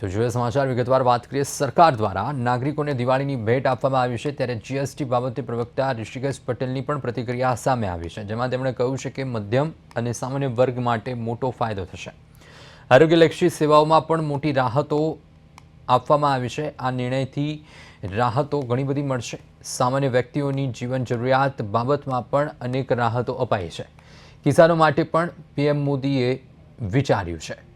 તો જોઈએ સમાચાર, વિગતવાર વાત કરીએ. સરકાર દ્વારા નાગરિકોને દિવાળીની ભેટ આપવામાં આવી છે ત્યારે જીએસટી બાબતે પ્રવક્તા ઋષિકેશ પટેલની પણ પ્રતિક્રિયા સામે આવી છે, જેમાં તેમણે કહ્યું છે કે મધ્યમ અને સામાન્ય વર્ગ માટે મોટો ફાયદો થશે. આરોગ્યલક્ષી સેવાઓમાં પણ મોટી રાહતો આપવામાં આવી છે. આ નિર્ણયથી રાહતો ઘણી બધી મળશે. સામાન્ય વ્યક્તિઓની જીવન જરૂરિયાત બાબતમાં પણ અનેક રાહતો અપાઈ છે. કિસાનો માટે પણ પીએમ મોદીએ વિચાર્યું છે.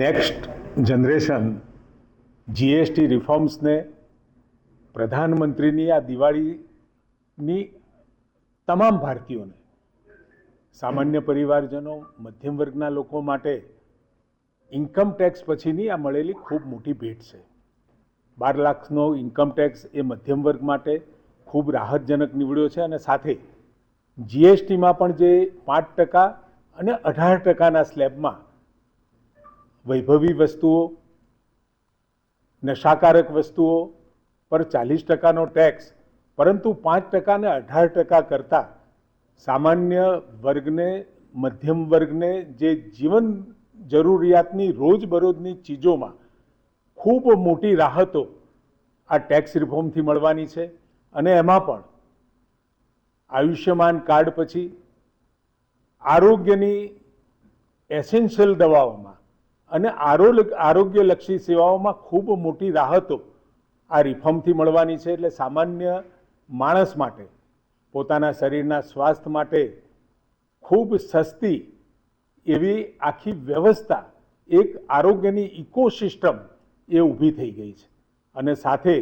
નેક્સ્ટ જનરેશન જીએસટી રિફોર્મ્સને પ્રધાનમંત્રીની આ દિવાળીની તમામ ભારતીયોને, સામાન્ય પરિવારજનો, મધ્યમ વર્ગના લોકો માટે ઇન્કમ ટેક્સ પછીની આ મળેલી ખૂબ મોટી ભેટ છે. બાર લાખનો ઇન્કમ ટેક્સ એ મધ્યમ વર્ગ માટે ખૂબ રાહતજનક નીવડ્યો છે અને સાથે જીએસટીમાં પણ જે પાંચ ટકા અને અઢાર ટકાના સ્લેબમાં વૈભવી વસ્તુઓ નશાકારક વસ્તુઓ પર ચાલીસ ટકાનો ટેક્સ પરંતુ પાંચ ટકાને અઢાર ટકા કરતાં સામાન્ય વર્ગને, મધ્યમ વર્ગને જે જીવન જરૂરિયાતની રોજબરોજની ચીજોમાં ખૂબ મોટી રાહતો આ ટેક્સ રિફોર્મથી મળવાની છે અને એમાં પણ આયુષ્યમાન કાર્ડ પછી આરોગ્યની એસેન્શિયલ દવાઓમાં અને આરોગ્ય આરોગ્યલક્ષી સેવાઓમાં ખૂબ મોટી રાહતો આ રિફોર્મથી મળવાની છે એટલે સામાન્ય માણસ માટે, પોતાના શરીરના સ્વાસ્થ્ય માટે ખૂબ સસ્તી એવી આખી વ્યવસ્થા, એક આરોગ્યની ઇકોસિસ્ટમ એ ઊભી થઈ ગઈ છે. અને સાથે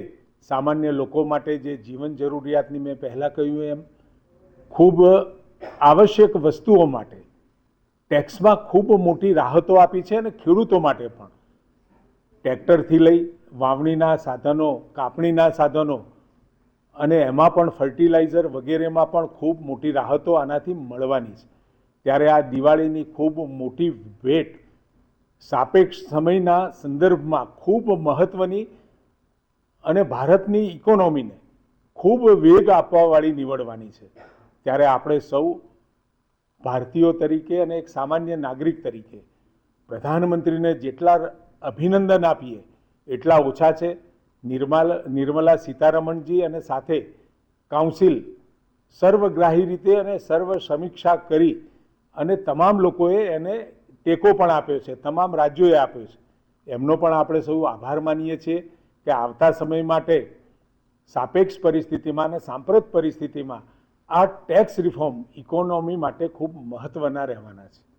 સામાન્ય લોકો માટે જે જીવન જરૂરિયાતની મેં પહેલાં કહ્યું એમ, ખૂબ આવશ્યક વસ્તુઓ માટે ટેક્સમાં ખૂબ મોટી રાહતો આપી છે અને ખેડૂતો માટે પણ. ટ્રેક્ટરથી લઈ વાવણીના સાધનો, કાપણીના સાધનો અને એમાં પણ ફર્ટિલાઇઝર વગેરેમાં પણ ખૂબ મોટી રાહતો આનાથી મળવાની છે. ત્યારે આ દિવાળીની ખૂબ મોટી ભેટ સાપેક્ષ સમયના સંદર્ભમાં ખૂબ મહત્ત્વની અને ભારતની ઇકોનોમીને ખૂબ વેગ આપવાવાળી નીવડવાની છે. ત્યારે આપણે સૌ ભારતીયો તરીકે અને એક સામાન્ય નાગરિક તરીકે પ્રધાનમંત્રીને જેટલા અભિનંદન આપીએ, એટલા ઓછા છે. નિર્મલ, નિર્મલા સીતારમણજી અને સાથે કાઉન્સિલ સર્વગ્રાહી રીતે અને સર્વ સમીક્ષા કરી અને તમામ લોકોએ એને ટેકો પણ આપ્યો છે, તમામ રાજ્યોએ આપ્યો છે. એમનો પણ આપણે સૌ આભાર માનીએ છીએ કે આવતા સમય માટે સાપેક્ષ પરિસ્થિતિમાં અને સાંપ્રત પરિસ્થિતિમાં આ ટેક્સ રિફોર્મ ઇકોનોમી માટે ખૂબ મહત્ત્વના રહેવાના છે.